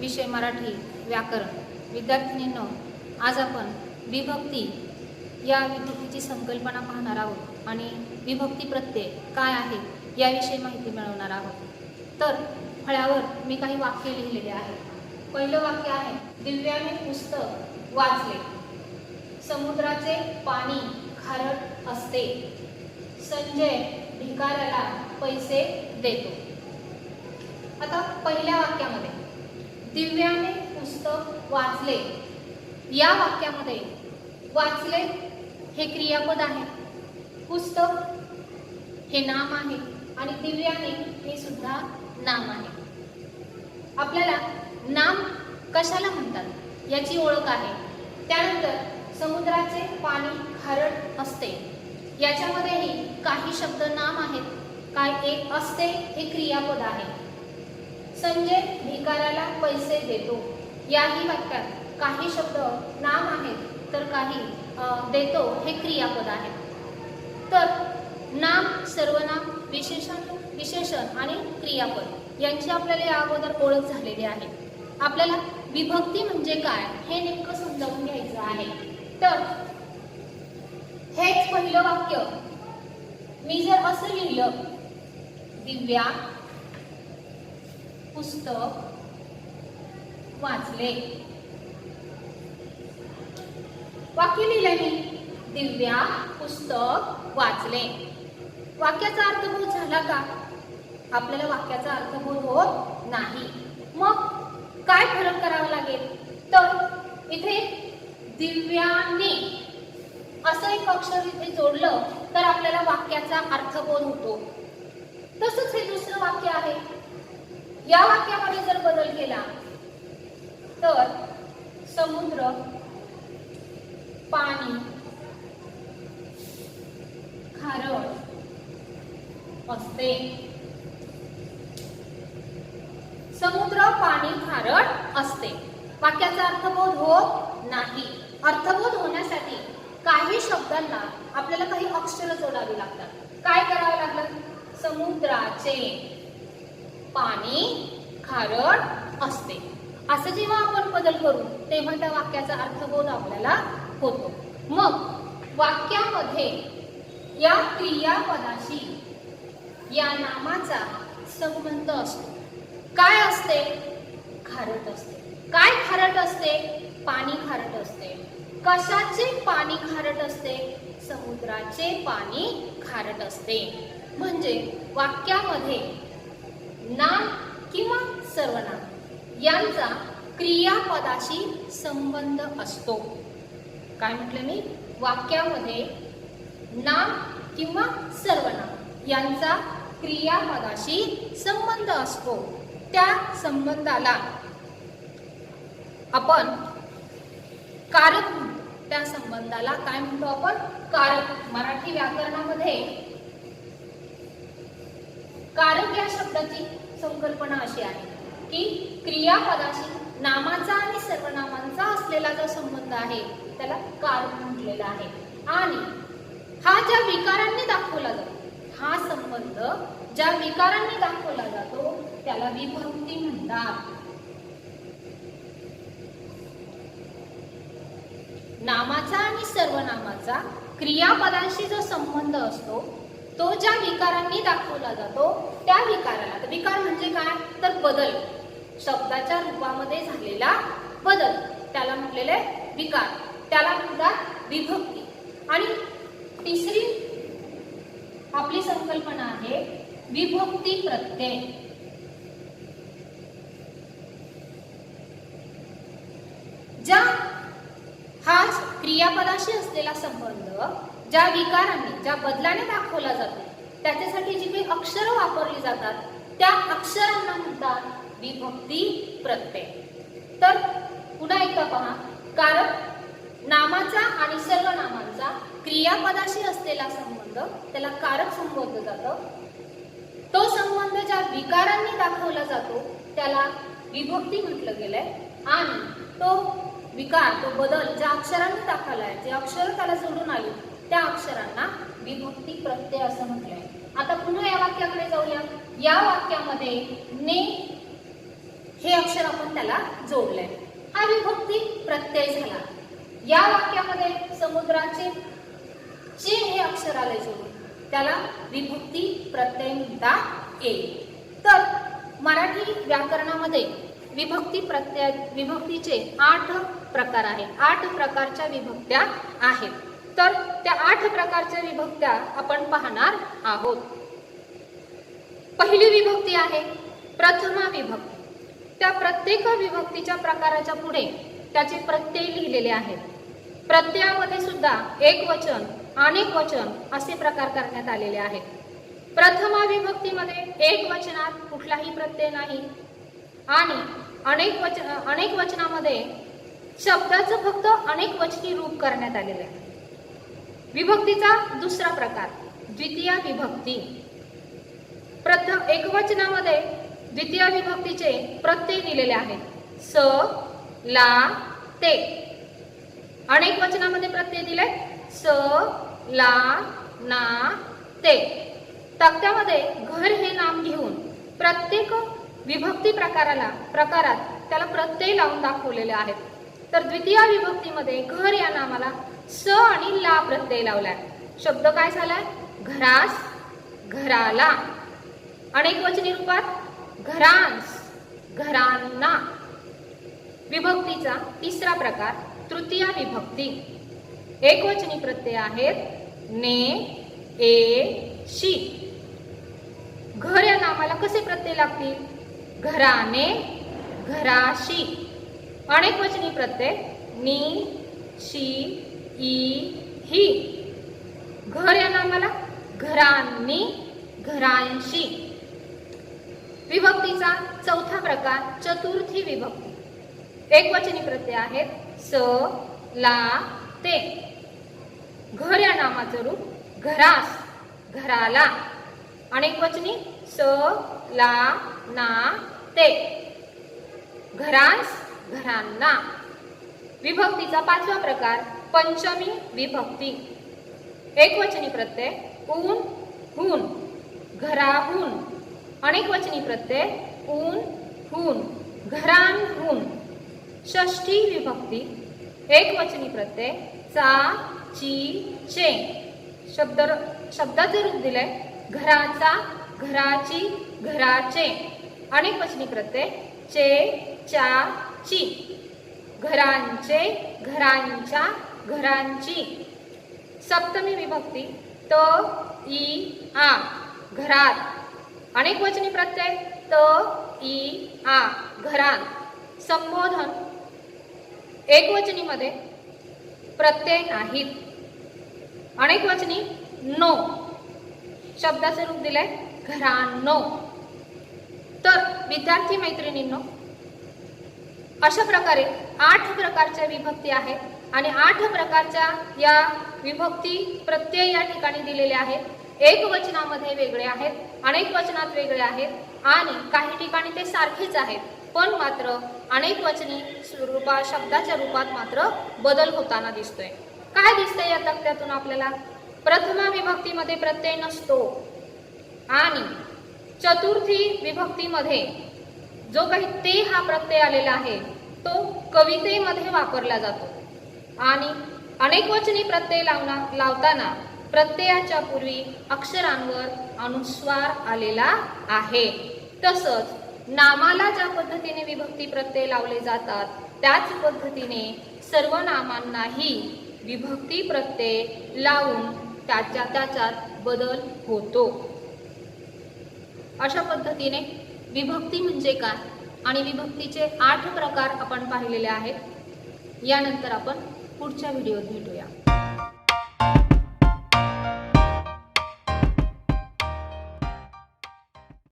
विषय मराठी व्याकरण. विद्यार्थिनींनो आज आपण विभक्ती या विभक्तीची संकल्पना पाहणार आहोत आणि विभक्ती प्रत्यय काय आहे याविषयी माहिती मिळवणार आहोत. तर फळ्यावर मी काही वाक्य लिहिलेले आहेत पहिलं वाक्य आहे दिव्याने पुस्तक वाचले समुद्राचे पाणी खारट असते. संजय भिकाऱ्याला पैसे देतो. आता पहिल्या वाक्यामध्ये. दिव्याने पुस्तक वाचले. या वाक्यामध्ये वाचले हे क्रियापद आहे. पुस्तक हे नाम आहे आणि दिव्याने हे सुद्धा नाम आहे. आपल्याला नाम कशाला म्हणतात? याची ओळख आहे. त्यानंतर समुद्राचे पाणी खारट असते. याच्यामध्येही काही शब्द नाम आहेत. काय एक असते हे क्रियापद आहे. संजय भिकाऱ्याला पैसे देतो. याही वाक्यात काही शब्द नाम आहेत तर काही देतो हे क्रियापद आहे. तर नाम सर्वनाम विशेषण विशेषण आणि क्रियापद यांची आपल्याला या अगोदर ओळख झालेली आहे. आपल्याला विभक्ती म्हणजे काय हे नेमकं समजावून घ्यायचं आहे. तर हेच पहिलं वाक्य. मी जर असं लिहिलं दिव्या पुस्तक वाचले. वाक्य लिहिलं मी दिव्या पुस्तक वाचले. वाक्याचा अर्थबोध झाला का? आपल्याला वाक्याचा अर्थबोध होत नाही. मग काय फरक करावा लागेल? तर इथे दिव्याने असं एक अक्षर इथे जोडलं तर आपल्याला वाक्याचा अर्थबोध होतो. तसंच हे दुसरं वाक्य आहे या वाक्यामध्ये जर बदल केला तर समुद्र पाणी खारट असते. समुद्र पाणी खारट असते. वाक्याचा अर्थबोध होत नाही. अर्थबोध होण्यासाठी काही शब्दांना आपल्याला काही अक्षर जोडावी लागतात. काय करावं लागलं? समुद्राचे. पाणी खारट असते. असं जेव्हा आपण बदल करू तेव्हा त्या वाक्याचा अर्थबोध आपल्याला होतो. मग वाक्यामध्ये या क्रियापदाशी या नामाचा संबंध असतो. काय असते? खारट असते. काय खारट असते? पाणी खारट असते. कशाचे पाणी खारट असते? समुद्राचे पाणी खारट असते. म्हणजे वाक्यामध्ये नाम किंवा सर्वनाम यांचा क्रियापदाशी संबंध असतो. काय म्हटलं मी? वाक्यामध्ये नाम किंवा सर्वनाम यांचा क्रियापदाशी संबंध असतो. त्या संबंधाला आपण कारक म्हणतो त्या संबंधाला काय म्हणतो आपण? कारक मराठी व्याकरणामध्ये कारक या शब्दाची संकल्पना अशी आहे की क्रियापदाशी नामाचा आणि सर्वनामांचा असलेला जो संबंध आहे त्याला कारक म्हटलेला आहे. आणि हा ज्या विकारांनी दाखवला जातो हा संबंध ज्या विकारांनी दाखवला जातो त्याला विभक्ती म्हणतात. नामाचा आणि सर्वनामाचा क्रियापदांशी जो संबंध असतो तो ज्या विकारांनी दाखवला जातो त्या विकाराला. विकार म्हणजे काय? तर बदल. शब्दाच्या रूपामध्ये झालेला बदल. त्याला म्हटलेले विकार. त्याला म्हणतात विभक्ती. आणि तिसरी आपली संकल्पना आहे विभक्ती प्रत्यय. ज्या हा क्रियापदाशी असलेला संबंध ज्या विकारांनी ज्या बदलाने दाखवला जातो त्याच्यासाठी जी काही अक्षरं वापरली जातात त्या अक्षरांना म्हणतात विभक्ती प्रत्यय. तर पुन्हा एकदा पहा कारक नामाचा आणि सर्वनामांचा क्रियापदाशी असलेला संबंध त्याला कारक संबोधलं जातं. तो संबंध ज्या विकारांनी दाखवला जातो त्याला विभक्ती म्हटलं गेलंय. आणि तो विकार तो बदल ज्या अक्षरांनी दाखवलाय जे अक्षर त्याला सोडून आली त्या अक्षरांना विभक्ती प्रत्यय असं म्हटलंय. आता पुन्हा या वाक्याकडे जाऊया. या वाक्यामध्ये ने हे अक्षर आपण त्याला जोडलंय. हा विभक्ती प्रत्यय झाला. या वाक्यामध्ये समुद्राचे चे हे अक्षर आले जोडून. त्याला विभक्ती प्रत्यय म्हणता येईल. तर मराठी व्याकरणामध्ये विभक्ती प्रत्यय विभक्तीचे आठ प्रकार आहेत. आठ प्रकारच्या विभक्त्या आहेत. तर त्या आठ प्रकारच्या विभक्त्या आपण पाहणार आहोत. पहिली विभक्ती आहे प्रथमा विभक्ती. त्या प्रत्येक विभक्तीच्या प्रकाराच्या पुढे त्याचे प्रत्यय लिहिलेले आहेत. प्रत्ययामध्ये सुद्धा एक वचन अनेक वचन असे प्रकार करण्यात आलेले आहेत. प्रथमा विभक्तीमध्ये एक वचनात कुठलाही प्रत्यय नाही. आणि अनेक वचन अनेक वचनामध्ये शब्दाचं फक्त अनेक वचनी रूप करण्यात आलेले आहे. विभक्तीचा दुसरा प्रकार द्वितीय विभक्ती. प्रथम एकवचनामध्ये द्वितीय विभक्तीचे प्रत्यय दिलेले आहेत. स ला ते. अनेक वचनामध्ये प्रत्यय दिले. स ला ना ते. तक्त्यामध्ये घर हे नाम घेऊन प्रत्येक विभक्ती प्रकाराला प्रकारात त्याला प्रत्यय लावून दाखवलेले आहेत. तर द्वितीय विभक्तीमध्ये घर या नामाला स आणि ला प्रत्यय लावलाय. शब्द काय झालाय? घरास घराला. अनेक वचनी रूपात घरांस घरांना. विभक्तीचा तिसरा प्रकार तृतीय विभक्ती. एकवचनी प्रत्यय आहेत ने ए शी. घर या नामाला कसे प्रत्यय लागतील? घराने घराशी. अनेक वचनी प्रत्यय नी शी ई ही. घर या नामाला घरांनी घरांशी. विभक्तीचा चौथा प्रकार चतुर्थी विभक्ती. एकवचनी प्रत्यय आहेत स ला ते. घर या नामाचं रूप घरास घराला. अनेक वचनी स ला ना ते. घरास घरांना. विभक्तीचा पाचवा प्रकार पंचमी विभक्ती. एकवचनी प्रत्यय ऊन हून घराहून. अनेकवचनी प्रत्यय ऊन हून घरांहून षष्ठी विभक्ती एकवचनी प्रत्यय चा ची चे. शब्द शब्दाचे रूप दिले घराचा घराची घराचे. अनेकवचनी प्रत्यय चे च्या ची. घरांचे घरांच्या घरांची सप्तमी विभक्ती त ई आ घरात. अनेक वचनी प्रत्यय. त ई आ घरात. संबोधन. एकवचनीमध्ये प्रत्यय नाहीत. अनेक वचनी नो. शब्दाचं रूप दिलंय घरांनो. तर विद्यार्थी मैत्रिणींनो अशा प्रकारे आठ प्रकारच्या विभक्ती आहेत. आणि आठ प्रकारच्या या विभक्ती प्रत्यय या ठिकाणी दिलेले आहेत. एक वचनामध्ये वेगळे आहेत अनेक वचनात वेगळे आहेत आणि काही ठिकाणी ते सारखेच आहेत. पण मात्र अनेक वचनी रूपा शब्दाच्या रूपात मात्र बदल होताना दिसतोय. काय दिसतंय या तक्त्यातून आपल्याला? प्रथमा विभक्तीमध्ये प्रत्यय नसतो आणि चतुर्थी विभक्तीमध्ये जो काही ते हा प्रत्यय आलेला आहे तो कवितेमध्ये वापरला जातो. आणि अनेकवचनी प्रत्यय लावना लावताना प्रत्ययाच्या पूर्वी अक्षरांवर अनुस्वार आलेला आहे. तसंच नामाला ज्या पद्धतीने विभक्ती प्रत्यय लावले जातात त्याच पद्धतीने सर्व नामांनाही विभक्ती प्रत्यय लावून त्याच्या त्याच्यात बदल होतो. अशा पद्धतीने विभक्ती म्हणजे काय? आणि विभक्तीचे आठ प्रकार आपण पाहिलेले आहेत. यानंतर आपण पुढच्या व्हिडिओत भेटूया